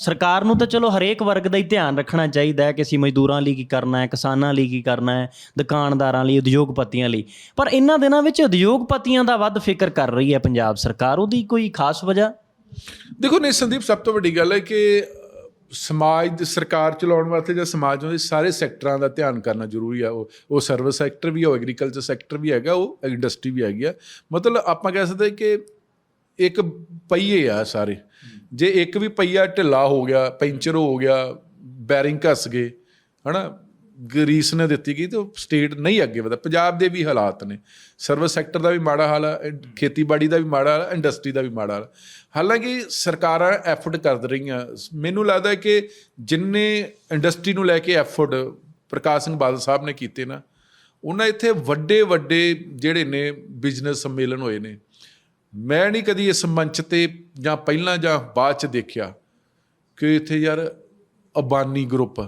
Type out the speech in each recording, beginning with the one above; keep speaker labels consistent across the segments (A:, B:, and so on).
A: ਸਰਕਾਰ ਨੂੰ ਤਾਂ ਚਲੋ ਹਰੇਕ ਵਰਗ ਦਾ ਹੀ ਧਿਆਨ ਰੱਖਣਾ ਚਾਹੀਦਾ ਹੈ ਕਿ ਅਸੀਂ ਮਜ਼ਦੂਰਾਂ ਲਈ ਕੀ ਕਰਨਾ ਹੈ, ਕਿਸਾਨਾਂ ਲਈ ਕੀ ਕਰਨਾ ਹੈ, ਦੁਕਾਨਦਾਰਾਂ ਲਈ, ਉਦਯੋਗਪਤੀਆਂ ਲਈ। ਪਰ ਇਹਨਾਂ ਦਿਨਾਂ ਵਿੱਚ ਉਦਯੋਗਪਤੀਆਂ ਦਾ ਵੱਧ ਫਿਕਰ ਕਰ ਰਹੀ ਹੈ ਪੰਜਾਬ ਸਰਕਾਰ। ਉਹਦੀ ਕੋਈ ਖਾਸ ਵਜ੍ਹਾ?
B: ਦੇਖੋ ਨਹੀਂ, ਸੰਦੀਪ, ਸਭ ਤੋਂ ਵੱਡੀ ਗੱਲ ਹੈ ਕਿ ਸਮਾਜ ਦੀ ਸਰਕਾਰ ਚਲਾਉਣ ਵਾਸਤੇ ਜਾਂ ਸਮਾਜ ਦੇ ਸਾਰੇ ਸੈਕਟਰਾਂ ਦਾ ਧਿਆਨ ਕਰਨਾ ਜ਼ਰੂਰੀ ਆ। ਉਹ ਉਹ ਸਰਵਿਸ ਸੈਕਟਰ ਵੀ ਹੈ ਉਹ ਐਗਰੀਕਲਚਰ ਸੈਕਟਰ ਵੀ ਹੈਗਾ, ਉਹ ਇੰਡਸਟਰੀ ਵੀ ਹੈਗੀ ਆ। ਮਤਲਬ ਆਪਾਂ ਕਹਿ ਸਕਦੇ ਕਿ ਇੱਕ ਪਹੀਏ ਆ ਸਾਰੇ। ਜੇ ਇੱਕ ਵੀ ਪਹੀਆ ਢਿੱਲਾ ਹੋ ਗਿਆ, ਪੈਂਚਰ ਹੋ ਗਿਆ, ਬੈਰਿੰਗ ਘਸ ਗਏ, ਹਨਾ, ਗਰੀਸ ਨੇ ਦਿੱਤੀ ਗਈ ਤੇ ਸਟੇਟ ਨਹੀਂ ਅੱਗੇ ਵਧਾ ਪੰਜਾਬ ਦੇ ਵੀ ਹਾਲਾਤ ਨੇ। ਸਰਵਿਸ ਸੈਕਟਰ ਦਾ ਵੀ ਮਾੜਾ ਹਾਲ ਹੈ ਖੇਤੀਬਾੜੀ ਦਾ ਵੀ ਮਾੜਾ ਹਾਲ ਹੈ ਇੰਡਸਟਰੀ ਦਾ ਵੀ ਮਾੜਾ ਹਾਲ ਹਾਲਾਂਕਿ ਸਰਕਾਰਾਂ ਐਫਰਟ ਕਰ ਰਹੀਆਂ। ਮੈਨੂੰ ਲੱਗਦਾ ਹੈ ਕਿ ਜਿੰਨੇ ਇੰਡਸਟਰੀ ਨੂੰ ਲੈ ਕੇ ਐਫਰਟ ਪ੍ਰਕਾਸ਼ ਸਿੰਘ ਬਾਦਲ ਸਾਹਿਬ ਨੇ ਕੀਤੇ ਨਾ, ਉਹਨਾਂ ਇੱਥੇ ਵੱਡੇ ਵੱਡੇ ਜਿਹੜੇ ਨੇ ਬਿਜ਼ਨਸ ਸੰਮੇਲਨ ਹੋਏ ਨੇ। ਮੈਂ ਨਹੀਂ ਕਦੀ ਇਸ ਮੰਚ ਤੇ ਜਾਂ ਪਹਿਲਾਂ ਜਾਂ ਬਾਅਦ ਚ ਦੇਖਿਆ ਕਿ ਇੱਥੇ ਯਾਰ Ambani group,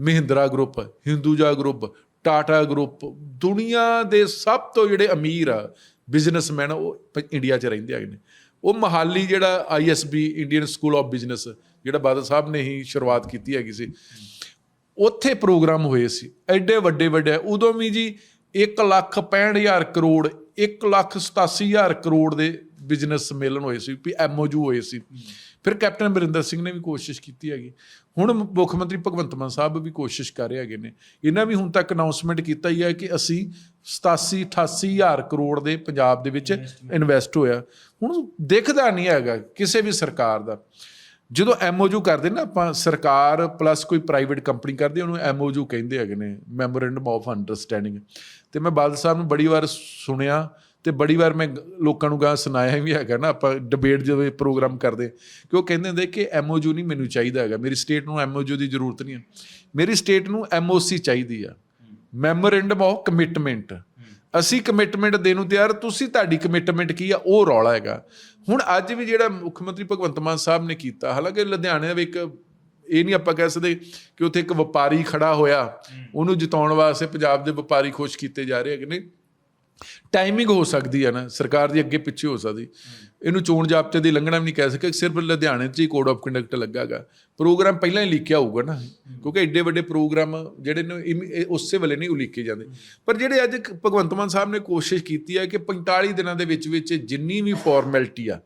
B: Mahindra group, Hinduja group, Tata group, ਦੁਨੀਆ ਦੇ ਸਭ ਤੋਂ ਜਿਹੜੇ ਅਮੀਰ ਆ ਬਿਜ਼ਨਸਮੈਨ ਉਹ ਪ- ਇੰਡੀਆ 'ਚ ਰਹਿੰਦੇ ਹੈਗੇ ਨੇ। ਉਹ ਮਹਾਲੀ ਜਿਹੜਾ ISB Indian school of business ਜਿਹੜਾ ਬਾਦਲ ਸਾਹਿਬ ਨੇ ਹੀ ਸ਼ੁਰੂਆਤ ਕੀਤੀ ਹੈਗੀ ਸੀ, ਉੱਥੇ ਪ੍ਰੋਗਰਾਮ ਹੋਏ ਸੀ। ਐਡੇ ਵੱਡੇ ਵੱਡੇ ਉਦੋਂ ਵੀ ਜੀ 1 ਲੱਖ 65000 ਕਰੋੜ 1 ਲੱਖ 87000 ਕਰੋੜ ਦੇ ਬਿਜ਼ਨਸ ਸੰਮੇਲਨ ਹੋਏ ਸੀ ਵੀ ਐਮਓਯੂ ਹੋਏ ਸੀ। ਫਿਰ ਕੈਪਟਨ ਅਮਰਿੰਦਰ ਸਿੰਘ ਨੇ ਵੀ ਕੋਸ਼ਿਸ਼ ਕੀਤੀ ਹੈਗੀ। ਹੁਣ ਮੁੱਖ ਮੰਤਰੀ ਭਗਵੰਤ ਮਾਨ ਸਾਹਿਬ ਵੀ ਕੋਸ਼ਿਸ਼ ਕਰ ਰਹੇ ਹੈਗੇ ਨੇ। ਇਹਨਾਂ ਵੀ ਹੁਣ ਤੱਕ ਅਨਾਉਂਸਮੈਂਟ ਕੀਤਾ ਹੀ ਹੈ ਕਿ ਅਸੀਂ 87 88000 ਕਰੋੜ ਦੇ ਪੰਜਾਬ ਦੇ ਵਿੱਚ ਇਨਵੈਸਟ ਹੋਇਆ। ਹੁਣ ਦਿਖਦਾ ਨਹੀਂ ਹੈਗਾ ਕਿਸੇ ਵੀ ਸਰਕਾਰ ਦਾ। ਜਦੋਂ ਐਮਓਯੂ ਕਰਦੇ ਨਾ ਆਪਾਂ ਸਰਕਾਰ ਪਲੱਸ ਕੋਈ ਪ੍ਰਾਈਵੇਟ ਕੰਪਨੀ ਕਰਦੀ ਉਹਨੂੰ ਐਮਓਯੂ ਕਹਿੰਦੇ ਹੈਗੇ ਨੇ ਮੈਮੋਰੈਂਡਮ ਆਫ ਅੰਡਰਸਟੈਂਡਿੰਗ ਤੇ ਮੈਂ ਬਾਦਲ ਸਾਹਿਬ ਨੂੰ ਬੜੀ ਵਾਰ ਸੁਣਿਆ ਤੇ ਬੜੀ ਵਾਰ ਮੈਂ ਲੋਕਾਂ ਨੂੰ ਗਾ ਸੁਣਾਇਆ ਵੀ ਹੈਗਾ ਨਾ ਆਪਾਂ ਡਿਬੇਟ ਜਦੋਂ ਪ੍ਰੋਗਰਾਮ ਕਰਦੇ ਕਿ ਉਹ ਕਹਿੰਦੇ ਹੁੰਦੇ ਕਿ ਐਮਓਯੂ ਨਹੀਂ ਮੈਨੂੰ ਚਾਹੀਦਾ ਹੈਗਾ ਮੇਰੀ ਸਟੇਟ ਨੂੰ ਐਮਓਯੂ ਦੀ ਜ਼ਰੂਰਤ ਨਹੀਂ ਹੈ। ਮੇਰੀ ਸਟੇਟ ਨੂੰ ਐਮਓਸੀ ਚਾਹੀਦੀ ਆ। ਮੈਮੋਰੈਂਡਮ ਆਫ ਕਮਿਟਮੈਂਟ ਅਸੀਂ ਕਮਿਟਮੈਂਟ ਦੇਣ ਨੂੰ ਤਿਆਰ ਤੁਸੀਂ ਤੁਹਾਡੀ ਕਮਿਟਮੈਂਟ ਕੀ ਆ ਉਹ ਰੌਲਾ ਹੈਗਾ। ਹੁਣ ਅੱਜ ਵੀ ਜਿਹੜਾ ਮੁੱਖ ਮੰਤਰੀ ਭਗਵੰਤ ਮਾਨ ਸਾਹਿਬ ਨੇ ਕੀਤਾ ਹਾਲਾਂਕਿ ਲੁਧਿਆਣੇ ਦੇ ਇੱਕ ਇਹ ਨਹੀਂ ਆਪਾਂ ਕਹਿ ਸਕਦੇ ਕਿ ਉੱਥੇ ਇੱਕ ਵਪਾਰੀ ਖੜਾ ਹੋਇਆ ਉਹਨੂੰ ਜਿਤਾਉਣ ਵਾਸਤੇ ਪੰਜਾਬ ਦੇ ਵਪਾਰੀ ਖੁਸ਼ ਕੀਤੇ ਜਾ ਰਹੇ ਹੈਗੇ ਨੇ। ਟਾਈਮਿੰਗ ਹੋ ਸਕਦੀ ਹੈ ਨਾ, ਸਰਕਾਰ ਦੀ ਅੱਗੇ ਪਿੱਛੇ ਹੋ ਸਕਦੀ। ਇਹਨੂੰ ਚੋਣ ਜਾਬਤੇ ਦੀ ਲੰਘਣਾ ਵੀ ਨਹੀਂ ਕਹਿ ਸਕੇ, ਸਿਰਫ ਲੁਧਿਆਣੇ 'ਚ ਹੀ ਕੋਡ ਆਫ ਕੰਡਕਟ ਲੱਗਾਗਾ। ਪ੍ਰੋਗਰਾਮ ਪਹਿਲਾਂ ਹੀ ਲਿਖਿਆ ਹੋਊਗਾ ਨਾ, ਕਿਉਂਕਿ ਐਡੇ ਵੱਡੇ ਪ੍ਰੋਗਰਾਮ ਜਿਹੜੇ ਨੇ ਇਮ- ਉਸੇ ਵੇਲੇ ਨਹੀਂ ਉਲੀਕੇ ਜਾਂਦੇ। ਪਰ ਜਿਹੜੇ ਅੱਜ ਭਗਵੰਤ ਮਾਨ ਸਾਹਿਬ ਨੇ ਕੋਸ਼ਿਸ਼ ਕੀਤੀ ਹੈ ਕਿ 45 ਦਿਨਾਂ ਦੇ ਵਿੱਚ ਵਿੱਚ ਜਿੰਨੀ ਵੀ ਫਾਰਮੈਲਿਟੀ ਆ,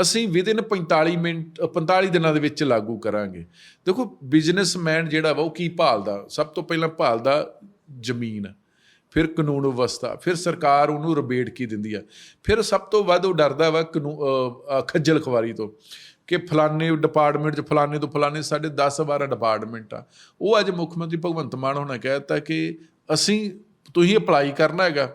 B: ਅਸੀਂ ਵਿਦਿਨ 45 ਮਿੰਟ 45 ਦਿਨਾਂ ਦੇ ਵਿੱਚ ਲਾਗੂ ਕਰਾਂਗੇ। ਦੇਖੋ ਬਿਜ਼ਨਸਮੈਨ ਜਿਹੜਾ ਵਾ, ਉਹ ਕੀ ਭਾਲਦਾ? ਸਭ ਤੋਂ ਪਹਿਲਾਂ ਭਾਲਦਾ ਜ਼ਮੀਨ। ਫਿਰ ਕਾਨੂੰਨ ਵਿਵਸਥਾ ਫਿਰ ਸਰਕਾਰ ਉਹਨੂੰ ਰਿਬੇਟ ਕੀ ਦਿੰਦੀ ਆ। ਫਿਰ ਸਭ ਤੋਂ ਵੱਧ ਉਹ ਡਰਦਾ ਵਾ ਖੱਜਲ ਖਵਾਰੀ ਤੋਂ ਕਿ ਫਲਾਣੇ ਡਿਪਾਰਟਮੈਂਟ 'ਚ ਫਲਾਣੇ ਤੋਂ ਫਲਾਣੇ ਸਾਡੇ 10 12 ਡਿਪਾਰਟਮੈਂਟ ਆ। ਉਹ ਅੱਜ ਮੁੱਖ ਮੰਤਰੀ ਭਗਵੰਤ ਮਾਨ ਹੋਣਾ ਕਹਿਤਾ ਕਿ ਅਸੀਂ ਤੁਸੀਂ ਅਪਲਾਈ ਕਰਨਾ ਹੈਗਾ।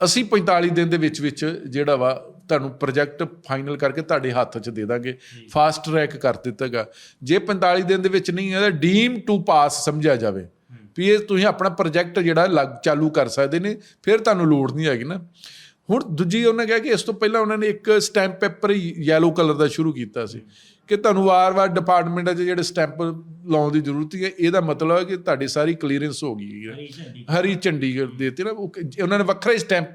B: ਅਸੀਂ 45 ਦਿਨ ਦੇ ਵਿੱਚ ਵਿੱਚ ਜਿਹੜਾ ਵਾ ਤੁਹਾਨੂੰ ਪ੍ਰੋਜੈਕਟ ਫਾਈਨਲ ਕਰਕੇ ਤੁਹਾਡੇ ਹੱਥ 'ਚ ਦੇ ਦਾਂਗੇ। ਫਾਸਟ ਟਰੈਕ ਕਰ ਦਿੱਤਾਗਾ ਜੇ 45 ਦਿਨ ਦੇ ਵਿੱਚ ਨਹੀਂ ਹੈ ਤਾਂ ਡੀਮ ਟੂ ਪਾਸ ਸਮਝਿਆ ਜਾਵੇ। ਵੀ ਇਹ ਤੁਸੀਂ ਆਪਣਾ ਪ੍ਰੋਜੈਕਟ ਜਿਹੜਾ ਲੱਗ ਚਾਲੂ ਕਰ ਸਕਦੇ ਨੇ ਫਿਰ ਤੁਹਾਨੂੰ ਲੋੜ ਨਹੀਂ ਹੈਗੀ ਨਾ। ਹੁਣ ਦੂਜੀ ਉਹਨਾਂ ਕਿਹਾ ਕਿ ਇਸ ਤੋਂ ਪਹਿਲਾਂ ਉਹਨਾਂ ਨੇ ਇੱਕ ਸਟੈਂਪ ਪੇਪਰ ਯੈਲੋ ਕਲਰ ਦਾ ਸ਼ੁਰੂ ਕੀਤਾ ਸੀ ਕਿ ਤੁਹਾਨੂੰ ਵਾਰ-ਵਾਰ ਡਿਪਾਰਟਮੈਂਟਾਂ 'ਚ ਜਿਹੜੇ ਸਟੈਂਪ ਲਾਉਣ ਦੀ ਜ਼ਰੂਰਤ ਹੀ ਇਹਦਾ ਮਤਲਬ ਹੈ ਕਿ ਤੁਹਾਡੀ ਸਾਰੀ ਕਲੀਅਰੈਂਸ ਹੋ ਗਈ ਹੈ। ਹਰੀ ਝੰਡੀ। ਦੇਤੀ ਨਾ ਉਹ ਕ- ਉਹਨਾਂ ਨੇ ਵੱਖਰਾ ਹੀ ਸਟੈਂਪ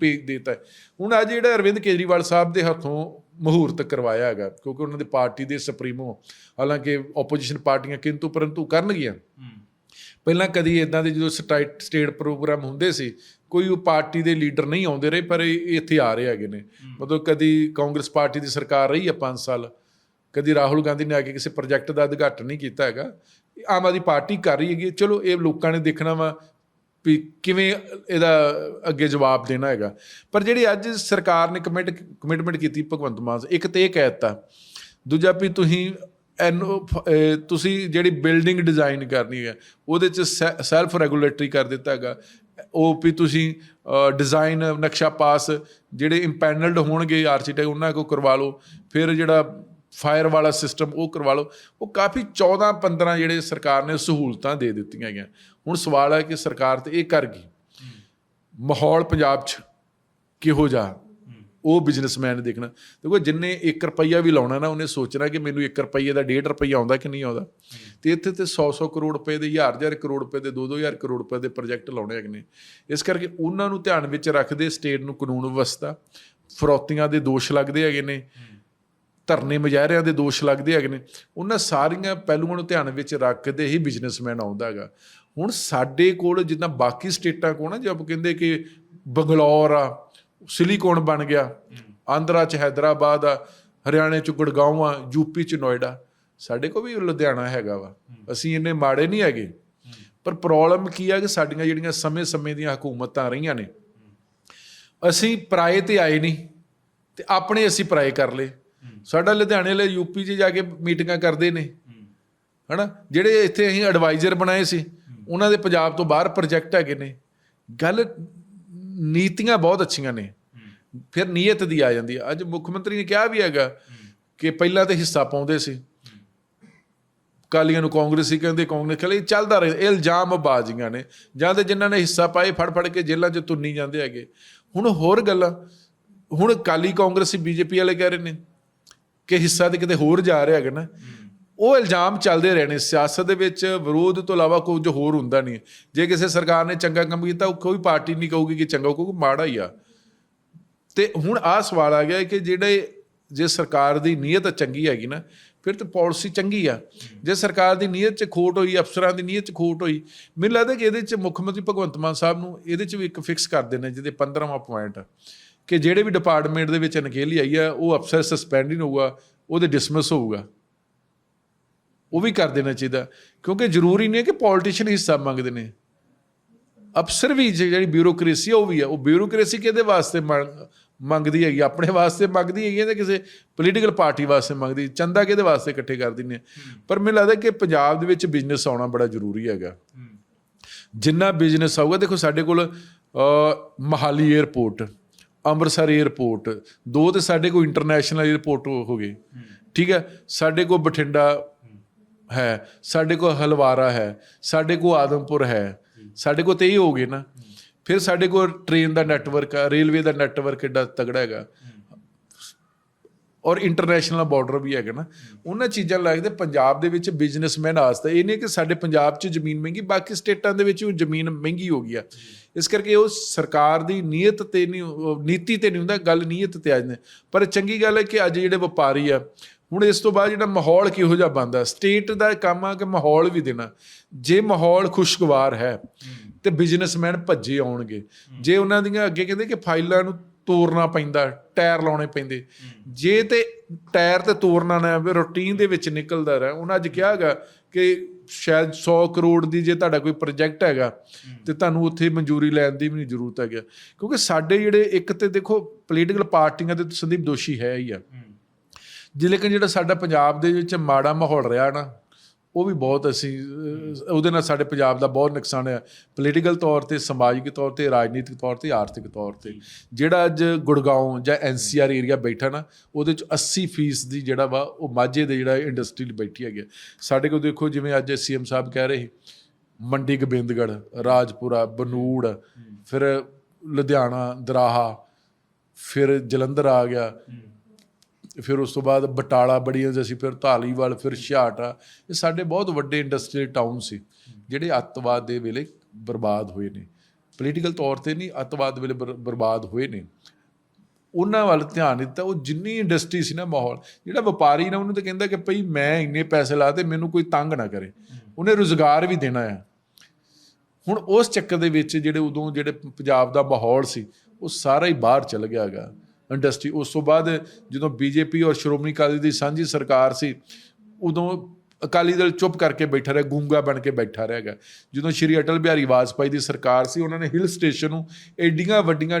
B: ਪੇਜ ਦਿੱਤਾ। ਹੁਣ ਅੱਜ ਜਿਹੜਾ ਅਰਵਿੰਦ ਕੇਜਰੀਵਾਲ ਸਾਹਿਬ ਦੇ ਹੱਥੋਂ ਮਹੂਰਤ ਕਰਵਾਇਆ ਹੈਗਾ ਕਿਉਂਕਿ ਉਹਨਾਂ ਦੀ ਪਾਰਟੀ ਦੇ ਸੁਪਰੀਮੋ ਹਾਲਾਂਕਿ ਆਪੋਜੀਸ਼ਨ ਪਾਰਟੀਆਂ ਕਿੰਤੂ ਪਰੰਤੂ ਕਰਨਗੀਆਂ। ਪਹਿਲਾਂ ਕਦੀ ਇਦਾਂ ਦੇ ਜਦੋਂ ਸਟੇਟ ਸਟੇਟ ਪ੍ਰੋਗਰਾਮ ਹੁੰਦੇ ਸੀ ਕੋਈ ਉਹ ਪਾਰਟੀ ਦੇ ਲੀਡਰ ਨਹੀਂ ਆਉਂਦੇ ਰਹੇ ਪਰ ਇਹ ਇੱਥੇ ਆ ਰਹੇ ਹੈਗੇ ਨੇ। ਮਤਲਬ ਕਦੀ ਕਾਂਗਰਸ ਪਾਰਟੀ ਦੀ ਸਰਕਾਰ ਰਹੀ ਹੈ 5 ਸਾਲ ਕਦੀ ਰਾਹੁਲ ਗਾਂਧੀ ਨੇ ਆ ਕੇ ਕਿਸੇ ਪ੍ਰੋਜੈਕਟ ਦਾ ਉਦਘਾਟਨ ਨਹੀਂ ਕੀਤਾ ਹੈਗਾ। ਆਮ ਆਦਮੀ ਪਾਰਟੀ ਕਰ ਰਹੀ ਹੈਗੀ ਚਲੋ ਇਹ ਲੋਕਾਂ ਨੇ ਦੇਖਣਾ ਵਾ ਵੀ ਕਿਵੇਂ ਇਹਦਾ ਅੱਗੇ ਜਵਾਬ ਦੇਣਾ ਹੈਗਾ। ਪਰ ਜਿਹੜੀ ਅੱਜ ਸਰਕਾਰ ਨੇ ਕਮਿਟ ਕਮਿਟਮੈਂਟ ਕੀਤੀ ਭਗਵੰਤ ਮਾਨ ਇੱਕ ਤੇ ਇਹ ਕਹਿ ਦਿੱਤਾ ਦੂਜਾ ਵੀ ਤੁਸੀਂ ਤੁਸੀਂ ਜਿਹੜੀ ਬਿਲਡਿੰਗ ਡਿਜ਼ਾਈਨ ਕਰਨੀ ਹੈ ਉਹਦੇ ਚ ਸੈਲਫ ਰੈਗੂਲੇਟਰੀ ਕਰ ਦਿੱਤਾ ਹੈਗਾ। ਉਹ ਵੀ ਤੁਸੀਂ ਡਿਜ਼ਾਈਨ ਨਕਸ਼ਾ ਪਾਸ ਜਿਹੜੇ ਇੰਪੈਨਲਡ ਹੋਣਗੇ ਆਰਕੀਟੈਕਟ ਉਹਨਾਂ ਕੋਲ ਕਰਵਾ ਲਓ। ਫਿਰ ਜਿਹੜਾ ਫਾਇਰ ਵਾਲਾ ਸਿਸਟਮ ਉਹ ਕਰਵਾ ਲਓ। ਉਹ ਕਾਫੀ 14 15 ਜਿਹੜੇ ਸਰਕਾਰ ਨੇ ਸਹੂਲਤਾਂ ਦੇ ਦਿੱਤੀਆਂ ਗਈਆਂ ਹੁਣ ਸਵਾਲ ਹੈ ਕਿ ਸਰਕਾਰ ਤੇ ਇਹ ਕਰ ਗਈ। ਮਾਹੌਲ ਪੰਜਾਬ 'ਚ ਕਿਹੋ ਜਿਹਾ? ਉਹ ਬਿਜ਼ਨਸਮੈਨ ਦੇਖਣਾ। ਦੇਖੋ, ਜਿੰਨੇ 1 ਰੁਪਈਆ ਵੀ ਲਾਉਣਾ ਨਾ, ਉਹਨੇ ਸੋਚਣਾ ਕਿ ਮੈਨੂੰ 1 ਰੁਪਈਏ ਦਾ 1.5 ਰੁਪਈਆ ਆਉਂਦਾ ਕਿ ਨਹੀਂ ਆਉਂਦਾ। ਤੇ ਇੱਥੇ ਤੇ 100-100 ਕਰੋੜ ਰੁਪਏ ਦੇ 1000-1000 ਕਰੋੜ ਰੁਪਏ ਦੇ 2-2000 ਕਰੋੜ ਰੁਪਏ ਦੇ ਪ੍ਰੋਜੈਕਟ ਲਾਉਣੇ ਹੈਗੇ ਨੇ। ਇਸ ਕਰਕੇ ਉਹਨਾਂ ਨੂੰ ਧਿਆਨ ਵਿੱਚ ਰੱਖਦੇ ਸਟੇਟ ਨੂੰ ਕਾਨੂੰਨ ਵਿਵਸਥਾ, ਫਰੋਤੀਆਂ ਦੇ ਦੋਸ਼ ਲੱਗਦੇ ਹੈਗੇ ਨੇ, ਧਰਨੇ ਮੁਜ਼ਾਹਰਿਆਂ ਦੇ ਦੋਸ਼ ਲੱਗਦੇ ਹੈਗੇ ਨੇ। ਉਹਨਾਂ ਸਾਰੀਆਂ ਪਹਿਲੂਆਂ ਨੂੰ ਧਿਆਨ ਵਿੱਚ ਰੱਖਦੇ ਹੀ ਬਿਜ਼ਨਸਮੈਨ ਆਉਂਦਾ ਹੈਗਾ। ਹੁਣ ਸਾਡੇ ਕੋਲ ਜਿੱਦਾਂ ਬਾਕੀ ਸਟੇਟਾਂ ਕੋਲ ਨਾ, ਜੇ ਆਪਾਂ ਕਹਿੰਦੇ ਕਿ ਬੰਗਲੌਰ ਆ ਸਿਲੀਕੋਨ ਬਣ ਗਿਆ ਆਂਧਰਾ ਚ ਹੈਦਰਾਬਾਦ ਆ ਹਰਿਆਣੇ ਚ ਗੁੜਗਾਉਂ ਆ ਯੂਪੀ ਚ ਨੋਇਡਾ ਸਾਡੇ ਕੋਲ ਵੀ ਲੁਧਿਆਣਾ ਹੈਗਾ ਵਾ ਅਸੀਂ ਇੰਨੇ ਮਾੜੇ ਨਹੀਂ ਹੈਗੇ ਪਰ ਪ੍ਰੋਬਲਮ ਕੀ ਆ ਕਿ ਸਾਡੀਆਂ ਜਿਹੜੀਆਂ ਸਮੇਂ-ਸਮੇਂ ਦੀਆਂ ਹਕੂਮਤਾਂ ਰਹੀਆਂ ਨੇ ਅਸੀਂ ਪਰਾਏ ਤੇ ਆਏ ਨਹੀਂ ਤੇ ਆਪਣੇ ਅਸੀਂ ਪਰਾਏ ਕਰ ਲਏ ਸਾਡਾ ਲੁਧਿਆਣੇ ਵਾਲੇ ਯੂਪੀ 'ਚ ਜਾ ਕੇ ਮੀਟਿੰਗਾਂ ਕਰਦੇ ਨੇ ਹਨਾ ਜਿਹੜੇ ਇੱਥੇ ਅਸੀਂ ਐਡਵਾਈਜ਼ਰ ਬਣਾਏ ਸੀ ਉਹਨਾਂ ਦੇ ਪੰਜਾਬ ਤੋਂ ਬਾਹਰ ਪ੍ਰੋਜੈਕਟ ਹੈਗੇ ਨੇ ਗੱਲ ਨੀਤੀਆਂ ਬਹੁਤ ਅੱਛੀਆਂ ਨੇ। ਫਿਰ ਨੀਅਤ ਦੀ ਆ ਜਾਂਦੀ ਹੈ ਅੱਜ ਮੁੱਖ ਮੰਤਰੀ ਨੇ ਕਿਹਾ ਵੀ ਹੈਗਾ ਕਿ ਪਹਿਲਾਂ ਤੇ ਹਿੱਸਾ ਪਾਉਂਦੇ ਸੀ। ਕਾਲੀਆਂ ਨੂੰ ਕਾਂਗਰਸੀ ਕਹਿੰਦੇ, ਕਾਂਗਰਸ ਕਹਿੰਦੇ, ਇਹ ਚੱਲਦਾ ਰਹੇ। ਇਹ ਇਲਜ਼ਾਮ ਬਾਜ਼ੀਆਂ ਨੇ। ਜਾਂ ਤੇ ਜਿਨ੍ਹਾਂ ਨੇ ਹਿੱਸਾ ਪਾਏ ਫੜ ਫੜ ਕੇ ਜੇਲ੍ਹਾਂ 'ਚ ਤੁੰਨੀ ਜਾਂਦੇ ਹੈਗੇ। ਹੁਣ ਹੋਰ ਗੱਲਾਂ। ਹੁਣ ਕਾਲੀ ਕਾਂਗਰਸੀ ਬੀਜੇਪੀ ਵਾਲੇ ਕਹਿ ਰਹੇ ਨੇ ਕਿ ਹਿੱਸਾ ਤੇ ਕਿਤੇ ਹੋਰ ਜਾ ਰਿਹਾ ਹੈਗਾ ਨਾ। ਉਹ ਇਲਜ਼ਾਮ ਚੱਲਦੇ ਰਹੇ ਨੇ, ਸਿਆਸਤ ਦੇ ਵਿੱਚ ਵਿਰੋਧ ਤੋਂ ਇਲਾਵਾ ਕੁਝ ਹੋਰ ਹੁੰਦਾ ਨਹੀਂ। ਜੇ ਕਿਸੇ ਸਰਕਾਰ ਨੇ ਚੰਗਾ ਕੰਮ ਕੀਤਾ, ਉਹ ਕੋਈ ਪਾਰਟੀ ਨਹੀਂ ਕਹੂਗੀ ਕਿ ਚੰਗਾ ਕਹੂਗੀ ਮਾੜਾ ਹੀ ਆ। ਤੇ ਹੁਣ ਆਹ ਸਵਾਲ ਆ ਗਿਆ ਕਿ ਜਿਹੜੇ ਜੇ ਸਰਕਾਰ ਦੀ ਨੀਅਤ ਚੰਗੀ ਹੈਗੀ ਨਾ, ਫਿਰ ਤਾਂ ਪਾਲਿਸੀ ਚੰਗੀ ਆ। ਜੇ ਸਰਕਾਰ ਦੀ ਨੀਅਤ 'ਚ ਖੋਟ ਹੋਈ, ਅਫਸਰਾਂ ਦੀ ਨੀਅਤ 'ਚ ਖੋਟ ਹੋਈ, ਮੈਨੂੰ ਲੱਗਦਾ ਕਿ ਇਹਦੇ 'ਚ ਮੁੱਖ ਮੰਤਰੀ ਭਗਵੰਤ ਮਾਨ ਸਾਹਿਬ ਨੂੰ ਇਹਦੇ 'ਚ ਵੀ ਇੱਕ ਫਿਕਸ ਕਰ ਦੇਣਾ ਜਿਹਦੇ 15ਵਾਂ ਪੁਆਇੰਟ ਕਿ ਜਿਹੜੇ ਵੀ ਡਿਪਾਰਟਮੈਂਟ ਦੇ ਵਿੱਚ ਅਣਗਹਿਲੀ ਆਈ ਆ, ਉਹ ਅਫਸਰ ਸਸਪੈਂਡ ਨਹੀਂ ਹੋਊਗਾ, ਉਹਦੇ ਡਿਸਮਿਸ ਹੋਊਗਾ। ਉਹ ਵੀ ਕਰ ਦੇਣਾ ਚਾਹੀਦਾ। ਕਿਉਂਕਿ ਜ਼ਰੂਰੀ ਨਹੀਂ ਹੈ ਕਿ ਪੋਲਿਟਿਸ਼ੀਅਨ ਹਿੱਸਾ ਮੰਗਦੇ ਨੇ। ਅਫਸਰ ਵੀ ਜਿਹੜੀ ਬਿਊਰੋਕ੍ਰੇਸੀ ਉਹ ਵੀ ਆ। ਉਹ ਬਿਊਰੋਕ੍ਰੇਸੀ ਕਿਹਦੇ ਵਾਸਤੇ ਮੰਗਦੀ ਹੈਗੀ? ਆਪਣੇ ਵਾਸਤੇ ਮੰਗਦੀ ਹੈਗੀ ਜਾਂ ਕਿਸੇ ਪੋਲੀਟੀਕਲ ਪਾਰਟੀ ਵਾਸਤੇ ਮੰਗਦੀ? ਚੰਦਾ ਕਿਹਦੇ ਵਾਸਤੇ ਇਕੱਠੇ ਕਰ ਨੇ ਪਰ ਮੈਨੂੰ ਲੱਗਦਾ ਕਿ ਪੰਜਾਬ ਦੇ ਵਿੱਚ ਬਿਜ਼ਨਸ ਆਉਣਾ ਬੜਾ ਜ਼ਰੂਰੀ ਹੈਗਾ। ਜਿੰਨਾ ਬਿਜ਼ਨਸ ਆਊਗਾ, ਦੇਖੋ ਸਾਡੇ ਕੋਲ ਮਹਾਲੀ 에ਅਰਪੋਰਟ ਅੰਮ੍ਰਿਤਸਰ 에ਅਰਪੋਰਟ ਦੋ ਤੇ ਸਾਡੇ ਕੋਲ ਇੰਟਰਨੈਸ਼ਨਲ 에ਅਰਪੋਰਟ ਹੋ ਗਏ। ਠੀਕ ਹੈ? ਸਾਡੇ ਕੋਲ ਬਠਿੰਡਾ ਹੈ, ਸਾਡੇ ਕੋਲ ਹਲਵਾਰਾ ਹੈ, ਸਾਡੇ ਕੋਲ ਆਦਮਪੁਰ ਹੈ, ਸਾਡੇ ਕੋਲ ਤੇ ਇਹ ਹੋ ਗਏ ਨਾ। ਫਿਰ ਸਾਡੇ ਕੋਲ ਟ੍ਰੇਨ ਦਾ ਨੈਟਵਰਕ ਆ ਰੇਲਵੇ ਦਾ ਨੈਟਵਰਕ ਏਡਾ ਤਗੜਾ ਹੈਗਾ। ਔਰ ਇੰਟਰਨੈਸ਼ਨਲ ਬਾਰਡਰ ਵੀ ਹੈਗਾ ਨਾ। ਉਹਨਾਂ ਚੀਜ਼ਾਂ ਲੱਗਦੇ ਪੰਜਾਬ ਦੇ ਵਿੱਚ ਬਿਜ਼ਨਸਮੈਨ ਆਸਤਾ ਇਹ ਨਹੀਂ ਕਿ ਸਾਡੇ ਪੰਜਾਬ 'ਚ ਜ਼ਮੀਨ ਮਹਿੰਗੀ, ਬਾਕੀ ਸਟੇਟਾਂ ਦੇ ਵਿੱਚ ਵੀ ਜ਼ਮੀਨ ਮਹਿੰਗੀ ਹੋ ਗਈ ਆ। ਇਸ ਕਰਕੇ ਉਹ ਸਰਕਾਰ ਦੀ ਨੀਅਤ ਤੇ ਨਹੀਂ ਨੀਤੀ ਤੇ ਨਹੀਂ ਹੁੰਦਾ, ਗੱਲ ਨੀਅਤ ਤੇ ਆ ਜਾਂਦੇ। ਪਰ ਚੰਗੀ ਗੱਲ ਹੈ ਕਿ ਅੱਜ ਜਿਹੜੇ ਵਪਾਰੀ ਆ ਹੁਣ ਇਸ ਤੋਂ ਬਾਅਦ ਜਿਹੜਾ ਮਾਹੌਲ ਕਿਹੋ ਜਿਹਾ ਬਣਦਾ? ਸਟੇਟ ਦਾ ਕੰਮ ਆ ਕਿ ਮਾਹੌਲ ਵੀ ਦੇਣਾ? ਜੇ ਮਾਹੌਲ ਖੁਸ਼ਗਵਾਰ ਹੈ ਤੇ ਬਿਜ਼ਨਸਮੈਨ ਭੱਜੇ ਆਉਣਗੇ। ਜੇ ਉਹਨਾਂ ਦੀਆਂ ਅੱਗੇ ਕਹਿੰਦੇ ਕਿ ਫਾਈਲਾਂ ਨੂੰ ਤੋੜਨਾ ਪੈਂਦਾ, ਟਾਇਰ ਲਾਉਣੇ ਪੈਂਦੇ। ਜੇ ਤੇ ਟਾਇਰ ਤੇ ਤੋੜਨਾ ਨਾ ਵੀ ਰੂਟੀਨ ਦੇ ਵਿੱਚ ਨਿਕਲਦਾ ਰਿਹਾ। ਉਹਨਾਂ ਅੱਜ ਕਿਹਾਗਾ ਕਿ ਸ਼ਾਇਦ 100 ਕਰੋੜ ਦੀ ਜੇ ਤੁਹਾਡਾ ਕੋਈ ਪ੍ਰੋਜੈਕਟ ਹੈਗਾ ਤੇ ਤੁਹਾਨੂੰ ਉੱਥੇ ਮਨਜ਼ੂਰੀ ਲੈਣ ਦੀ ਵੀ ਨਹੀਂ ਜ਼ਰੂਰਤ ਹੈਗਾ। ਕਿਉਂਕਿ ਸਾਡੇ ਜਿਹੜੇ ਇੱਕ ਤੇ ਦੇਖੋ ਪੋਲੀਟੀਕਲ ਪਾਰਟੀਆਂ ਦੇ ਸੰਦੀਪ ਦੋਸ਼ੀ ਹੈ ਹੀ ਆ। ਜੇ ਲੇਕਿਨ ਜਿਹੜਾ ਸਾਡਾ ਪੰਜਾਬ ਦੇ ਵਿੱਚ ਮਾੜਾ ਮਾਹੌਲ ਰਿਹਾ ਨਾ ਉਹ ਵੀ ਬਹੁਤ ਅਸੀਂ ਉਹਦੇ ਨਾਲ ਸਾਡੇ ਪੰਜਾਬ ਦਾ ਬਹੁਤ ਨੁਕਸਾਨ ਹੈ ਪੋਲੀਟੀਕਲ ਤੌਰ ਤੇ ਸਮਾਜਿਕ ਤੌਰ ਤੇ ਰਾਜਨੀਤਿਕ ਤੌਰ ਤੇ ਆਰਥਿਕ ਤੌਰ ਤੇ। ਜਿਹੜਾ ਅੱਜ ਗੁੜਗਾਉਂ ਜਾਂ ਐਨਸੀਆਰ ਏਰੀਆ ਬੈਠਾ ਨਾ ਉਹਦੇ ਚ 80% ਦੀ ਜਿਹੜਾ ਵਾ ਉਹ ਮਾਝੇ ਦੇ ਜਿਹੜਾ ਇੰਡਸਟਰੀ ਬੈਠੀ ਹੈਗੀ। ਸਾਡੇ ਕੋਲ ਦੇਖੋ ਜਿਵੇਂ ਅੱਜ ਸੀਐਮ ਸਾਹਿਬ ਕਹਿ ਰਹੇ ਮੰਡੀ ਗੋਬਿੰਦਗੜ੍ਹ ਰਾਜਪੁਰਾ ਬਨੂੜ ਫਿਰ ਲੁਧਿਆਣਾ ਦਰਾਹਾ ਫਿਰ ਜਲੰਧਰ ਆ ਗਿਆ। ਫਿਰ ਉਸ ਤੋਂ ਬਾਅਦ ਬਟਾਲਾ ਬੜੀਆਂ ਸੀ, ਫਿਰ ਧਾਲੀਵਾਲ, ਫਿਰ ਛਿਆਟਾ ਇਹ ਸਾਡੇ ਬਹੁਤ ਵੱਡੇ ਇੰਡਸਟਰੀਅਲ ਟਾਊਨ ਸੀ, ਜਿਹੜੇ ਅੱਤਵਾਦ ਦੇ ਵੇਲੇ ਬਰਬਾਦ ਹੋਏ ਨੇ। ਪੋਲੀਟੀਕਲ ਤੌਰ ਤੇ ਨਹੀਂ, ਅੱਤਵਾਦ ਵੇਲੇ ਬਰ- ਬਰਬਾਦ ਹੋਏ ਨੇ। ਉਹਨਾਂ ਵੱਲ ਧਿਆਨ ਦਿੱਤਾ, ਉਹ ਜਿੰਨੀ ਇੰਡਸਟਰੀ ਸੀ ਨਾ ਮਾਹੌਲ, ਜਿਹੜਾ ਵਪਾਰੀ ਨਾ, ਉਹਨੂੰ ਤਾਂ ਕਹਿੰਦਾ ਕਿ ਭਈ ਮੈਂ ਇੰਨੇ ਪੈਸੇ ਲਾ ਲਾਤੇ ਮੈਨੂੰ ਕੋਈ ਤੰਗ ਨਾ ਕਰੇ। ਉਹਨੇ ਰੋਜ਼ਗਾਰ ਵੀ ਦੇਣਾ ਆ। ਹੁਣ ਉਸ ਚੱਕਰ ਦੇ ਵਿੱਚ ਜਿਹੜੇ ਉਦੋਂ ਜਿਹੜੇ ਪੰਜਾਬ ਦਾ ਮਾਹੌਲ ਸੀ, ਉਹ ਸਾਰਾ ਹੀ ਬਾਹਰ ਚਲ ਗਿਆ ਹੈਗਾ। ਇੰਡਸਟਰੀ। ਉਸ ਤੋਂ ਬਾਅਦ ਜਦੋਂ ਬੀਜੇਪੀ ਔਰ ਸ਼੍ਰੋਮਣੀ ਅਕਾਲੀ ਦੀ ਸਾਂਝੀ ਸਰਕਾਰ ਸੀ, ਉਦੋਂ ਅਕਾਲੀ ਦਲ ਚੁੱਪ ਕਰਕੇ ਬੈਠਾ ਰਿਹਾ, ਗੂੰਗਾ ਬਣ ਕੇ ਬੈਠਾ ਰਿਹਾ ਹੈਗਾ। ਜਦੋਂ ਸ਼੍ਰੀ ਅਟਲ ਬਿਹਾਰੀ ਵਾਜਪਾਈ ਦੀ ਸਰਕਾਰ ਸੀ, ਉਹਨਾਂ ਨੇ ਹਿਲ ਸਟੇਸ਼ਨ ਨੂੰ ਐਡੀਆਂ ਵੱਡੀਆਂ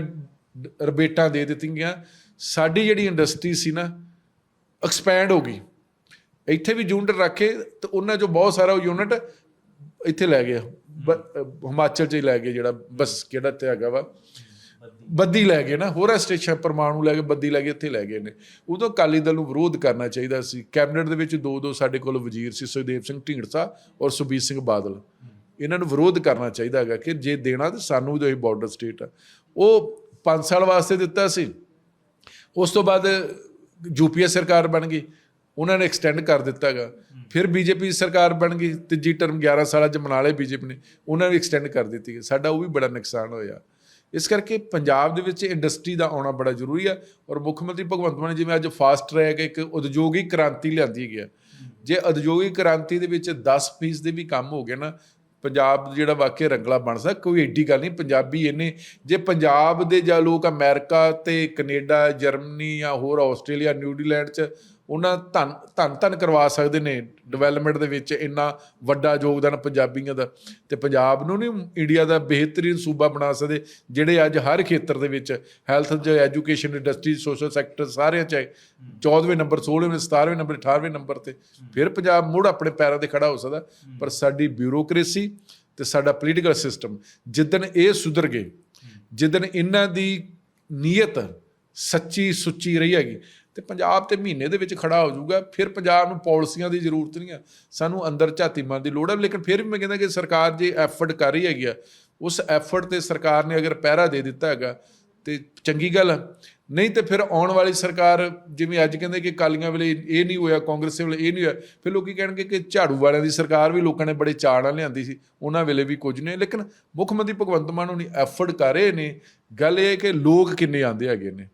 B: ਰਬੇਟਾਂ ਦੇ ਦਿੱਤੀਆਂ ਸਾਡੀ ਜਿਹੜੀ ਇੰਡਸਟਰੀ ਸੀ ਨਾ, ਐਕਸਪੈਂਡ ਹੋ ਗਈ। ਇੱਥੇ ਵੀ ਯੂਨਿਟ ਰੱਖੇ ਤੇ ਉਹਨਾਂ ਚੋਂ ਬਹੁਤ ਸਾਰਾ ਯੂਨਿਟ ਇੱਥੇ ਲੈ ਗਿਆ। ਬ- ਹਿਮਾਚਲ ਚ ਹੀ ਲੈ ਗਏ ਜਿਹੜਾ ਬਸ ਕਿਹੜਾ ਤੇ ਹੈਗਾ ਵਾ। ਬੱਦੀ ਲੈ ਗਏ ਨਾ, ਹੋਰਾਂ ਸਟੇਸ਼ਨ ਪਰਮਾਣੂ ਲੈ ਕੇ ਬੱਦੀ ਲੈ ਕੇ ਇੱਥੇ ਲੈ ਗਏ ਨੇ। ਉਦੋਂ ਅਕਾਲੀ ਦਲ ਨੂੰ ਵਿਰੋਧ ਕਰਨਾ ਚਾਹੀਦਾ ਸੀ। ਕੈਬਨਿਟ ਦੇ ਵਿੱਚ ਦੋ ਦੋ ਸਾਡੇ ਕੋਲ ਵਜ਼ੀਰ ਸੀ, ਸੁਖਦੇਵ ਸਿੰਘ ਢੀਂਡਸਾ ਔਰ ਸੁਬੀਰ ਸਿੰਘ ਬਾਦਲ। ਇਹਨਾਂ ਨੂੰ ਵਿਰੋਧ ਕਰਨਾ ਚਾਹੀਦਾ ਹੈਗਾ ਕਿ ਜੇ ਦੇਣਾ ਤਾਂ ਸਾਨੂੰ ਵੀ ਦੋ ਬਾਰਡਰ ਸਟੇਟ ਆ। ਉਹ 5 ਸਾਲ ਵਾਸਤੇ ਦਿੱਤਾ ਸੀ। ਉਸ ਤੋਂ ਬਾਅਦ ਯੂਪੀਏ ਸਰਕਾਰ ਬਣ ਗਈ। ਉਹਨਾਂ ਨੇ ਐਕਸਟੈਂਡ ਕਰ ਦਿੱਤਾ ਹੈਗਾ। ਫਿਰ ਬੀਜੇਪੀ ਸਰਕਾਰ ਬਣ ਗਈ। ਤੀਜੀ ਟਰਮ 11 ਸਾਲਾਂ ਚ ਮਨਾ ਲਏ ਬੀਜੇਪੀ ਨੇ। ਉਹਨਾਂ ਨੇ ਐਕਸਟੈਂਡ ਕਰ ਦਿੱਤੀ ਸਾਡਾ ਉਹ ਵੀ ਬੜਾ ਨੁਕਸਾਨ ਹੋਇਆ। ਇਸ ਕਰਕੇ ਪੰਜਾਬ ਦੇ ਵਿੱਚ ਇੰਡਸਟਰੀ ਦਾ ਆਉਣਾ ਬੜਾ ਜ਼ਰੂਰੀ ਆ ਔਰ ਮੁੱਖ ਮੰਤਰੀ ਭਗਵੰਤ ਮਾਨ ਜਿਵੇਂ ਅੱਜ ਫਾਸਟ ਟਰੈਕ ਇੱਕ ਉਦਯੋਗਿਕ ਕ੍ਰਾਂਤੀ ਲਿਆਂਦੀ ਗਿਆ ਜੇ ਉਦਯੋਗਿਕ ਕ੍ਰਾਂਤੀ ਦੇ ਵਿੱਚ 10% ਦੇ ਵੀ ਕੰਮ ਹੋ ਗਏ ਨਾ, ਪੰਜਾਬ ਜਿਹੜਾ ਵਾਕਿਆ ਰੰਗਲਾ ਬਣ ਸਕਦਾ, ਕੋਈ ਏਡੀ ਗੱਲ ਨਹੀਂ, ਪੰਜਾਬੀ ਇਹਨੇ ਜੇ ਪੰਜਾਬ ਦੇ ਜਾਂ ਲੋਕ ਅਮਰੀਕਾ ਤੇ ਕੈਨੇਡਾ, ਜਰਮਨੀ ਜਾਂ ਹੋਰ ਆਸਟ੍ਰੇਲੀਆ, ਨਿਊਜ਼ੀਲੈਂਡ ਚ ਉਹਨਾਂ ਧਨ, ਧੰਨ ਧੰਨ ਕਰਵਾ ਸਕਦੇ ਨੇ। ਡਿਵੈਲਪਮੈਂਟ ਦੇ ਵਿੱਚ ਇੰਨਾ ਵੱਡਾ ਯੋਗਦਾਨ ਪੰਜਾਬੀਆਂ ਦਾ। ਤੇ ਪੰਜਾਬ ਨੂੰ ਨਹੀਂ ਇੰਡੀਆ ਦਾ ਬਿਹਤਰੀਨ ਸੂਬਾ ਬਣਾ ਸਕਦੇ, ਜਿਹੜੇ ਅੱਜ ਹਰ ਖੇਤਰ ਦੇ ਵਿੱਚ ਹੈਲਥ ਚ ਐਜੂਕੇਸ਼ਨ ਇੰਡਸਟਰੀ ਸੋਸ਼ਲ ਸੈਕਟਰ ਸਾਰਿਆਂ ਚ 14ਵੇਂ ਨੰਬਰ 16ਵੇਂ 17ਵੇਂ ਨੰਬਰ 18ਵੇਂ ਨੰਬਰ ਤੇ ਫਿਰ ਪੰਜਾਬ ਮੁੜ ਆਪਣੇ ਪੈਰਾਂ ਤੇ ਖੜਾ ਹੋ ਸਕਦਾ। ਪਰ ਸਾਡੀ ਬਿਊਰੋਕ੍ਰੇਸੀ ਤੇ ਸਾਡਾ ਪੋਲੀਟੀਕਲ ਸਿਸਟਮ ਜਿੱਦਨ ਇਹ ਸੁਧਰ ਗਏ ਜਿੱਦਨ ਇਹਨਾਂ ਦੀ ਨੀਅਤ ਸੱਚੀ ਸੁੱਚੀ ਰਹੀ ਹੈਗੀ ਤੇ ਪੰਜਾਬ ਤੇ ਮਹੀਨੇ ਦੇ ਵਿੱਚ ਖੜਾ ਹੋ ਜਾਊਗਾ, ਫਿਰ ਪੰਜਾਬ ਨੂੰ ਪਾਲਿਸੀਆਂ ਦੀ ਜ਼ਰੂਰਤ ਨਹੀਂ ਆ। ਸਾਨੂੰ ਅੰਦਰ ਝਾਤੀ ਮਾਰਨ ਦੀ ਲੋੜ ਹੈ ਲੇਕਿਨ ਫਿਰ ਵੀ ਮੈਂ ਕਹਿੰਦਾ ਕਿ ਸਰਕਾਰ ਜੇ ਐਫਰਟ ਕਰ ਰਹੀ ਹੈਗੀ ਆ, ਉਸ ਐਫਰਟ ਤੇ ਸਰਕਾਰ ਨੇ ਅਗਰ ਪਹਿਰਾ ਦੇ ਦਿੱਤਾ ਹੈਗਾ, ਤੇ ਚੰਗੀ ਗੱਲ ਆ। ਨਹੀਂ ਤੇ ਫਿਰ ਆਉਣ ਵਾਲੀ ਸਰਕਾਰ ਜਿਵੇਂ ਅੱਜ ਕਹਿੰਦੇ ਕਿ ਕਾਲੀਆਂ ਵੇਲੇ ਇਹ ਨਹੀਂ ਹੋਇਆ, ਕਾਂਗਰਸ ਵੇਲੇ ਇਹ ਨਹੀਂ ਹੋਇਆ, ਫਿਰ ਲੋਕੀ ਕਹਿਣਗੇ ਕਿ ਝਾੜੂ ਵਾਲਿਆਂ ਦੀ ਸਰਕਾਰ ਵੀ ਲੋਕਾਂ ਨੇ ਬੜੇ ਚਾਅ ਨਾਲ ਲਿਆਂਦੀ ਸੀ, ਉਹਨਾਂ ਵੇਲੇ ਵੀ ਕੁਝ ਨਹੀਂ। ਲੇਕਿਨ ਮੁੱਖ ਮੰਤਰੀ ਭਗਵੰਤ ਮਾਨ ਹੁਣੀ ਐਫਰਟ ਕਰ ਰਹੇ ਨੇ, ਗੱਲ ਇਹ ਹੈ ਕਿ ਲੋਕ ਕਿੰਨੇ ਆਂਦੇ ਹੈਗੇ ਨੇ।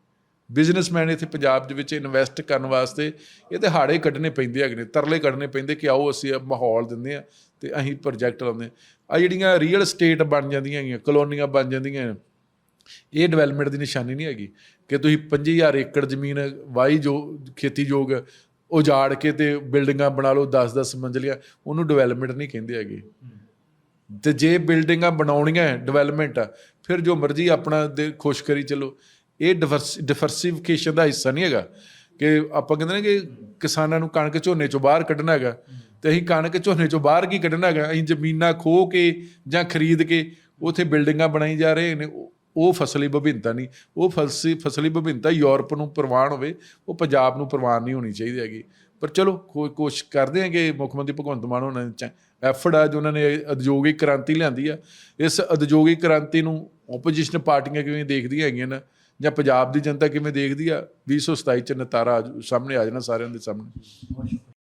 B: ਬਿਜ਼ਨਸਮੈਨ ਇੱਥੇ ਪੰਜਾਬ ਦੇ ਵਿੱਚ ਇਨਵੈਸਟ ਕਰਨ ਵਾਸਤੇ ਇਹ ਤੇ ਹਾੜੇ ਕੱਢਣੇ ਪੈਂਦੇ ਹੈਗੇ ਨੇ, ਤਰਲੇ ਕੱਢਣੇ ਪੈਂਦੇ ਕਿ ਆਓ ਅਸੀਂ ਮਾਹੌਲ ਦਿੰਦੇ ਆ ਤੇ ਅਸੀਂ ਪ੍ਰੋਜੈਕਟ ਲਾਉਂਦੇ ਆ ਜਿਹੜੀਆਂ ਰੀਅਲ ਸਟੇਟ ਬਣ ਜਾਂਦੀਆਂ ਹੈਗੀਆਂ, ਕਲੋਨੀਆਂ ਬਣ ਜਾਂਦੀਆਂ ਇਹ ਡਿਵੈਲਪਮੈਂਟ ਦੀ ਨਿਸ਼ਾਨੀ ਨਹੀਂ ਹੈਗੀ ਕਿ ਤੁਸੀਂ 25000 ਏਕੜ ਜ਼ਮੀਨ ਵਾਈ ਜੋ, ਖੇਤੀਯੋਗ ਉਜਾੜ ਕੇ ਤੇ ਬਿਲਡਿੰਗਾਂ ਬਣਾ ਲਓ 10-10 ਮੰਜ਼ਲੀਆਂ, ਉਹਨੂੰ ਡਿਵੈਲਪਮੈਂਟ ਨਹੀਂ ਕਹਿੰਦੇ ਹੈਗੇ। ਤੇ ਜੇ ਬਿਲਡਿੰਗਾਂ ਬਣਾਉਣੀਆਂ ਹੈ ਡਿਵੈਲਪਮੈਂਟ ਆ, ਫਿਰ ਜੋ ਮਰਜ਼ੀ ਆਪਣਾ ਦੇ ਖੁਸ਼ ਕਰੀ ਚਲੋ। ਇਹ ਡਿਵਰਸਿਫਿਕੇਸ਼ਨ ਦਾ ਹਿੱਸਾ ਨਹੀਂ ਹੈਗਾ ਕਿ ਆਪਾਂ ਕਹਿੰਦੇ ਨੇ ਕਿ ਕਿਸਾਨਾਂ ਨੂੰ ਕਣਕ ਝੋਨੇ ਚੋਂ ਬਾਹਰ ਕੱਢਣਾ ਹੈਗਾ ਤੇ ਅਸੀਂ ਕਣਕ ਝੋਨੇ ਚੋਂ ਬਾਹਰ ਕੀ ਕੱਢਣਾ ਹੈਗਾ? ਅਸੀਂ ਜ਼ਮੀਨਾਂ ਖੋ ਕੇ ਜਾਂ ਖਰੀਦ ਕੇ ਉਥੇ ਬਿਲਡਿੰਗਾਂ ਬਣਾਈ ਜਾ ਰਹੇ ਨੇ, ਉਹ- ਉਹ ਫਸਲੀ ਵਿਭਿੰਨਤਾ ਨਹੀਂ। ਉਹ ਫਸਲੀ ਫਸਲੀ ਵਿਭਿੰਨਤਾ ਯੂਰਪ ਨੂੰ ਪ੍ਰਵਾਨ ਹੋਵੇ, ਉਹ ਪੰਜਾਬ ਨੂੰ ਪ੍ਰਵਾਨ ਨਹੀਂ ਹੋਣੀ ਚਾਹੀਦੀ ਹੈਗੀ। ਪਰ ਚਲੋ, ਕੋਈ ਕੋਸ਼ਿਸ਼ ਕਰਦੇ ਹਾਂ ਕਿ ਮੁੱਖ ਮੰਤਰੀ ਭਗਵੰਤ ਮਾਨ ਉਹਨਾਂ ਨੇ ਐਫਰਟ ਆ, ਜੋ ਉਹਨਾਂ ਨੇ ਉਦਯੋਗਿਕ ਕ੍ਰਾਂਤੀ ਲਿਆਂਦੀ ਆ। ਇਸ ਉਦਯੋਗਿਕ ਕ੍ਰਾਂਤੀ ਨੂੰ ਆਪੋਜੀਸ਼ਨ ਪਾਰਟੀਆਂ ਕਿਵੇਂ ਦੇਖਦੀਆਂ ਹੈਗੀਆਂ ਨਾ? ਜਾਂ ਪੰਜਾਬ ਦੀ ਜਨਤਾ ਕਿਵੇਂ ਦੇਖਦੀ ਆ? 2027 ਚ ਨਤਾਰਾ ਆ ਸਾਹਮਣੇ ਆ ਜਾਣਾ ਸਾਰਿਆਂ ਦੇ ਸਾਹਮਣੇ।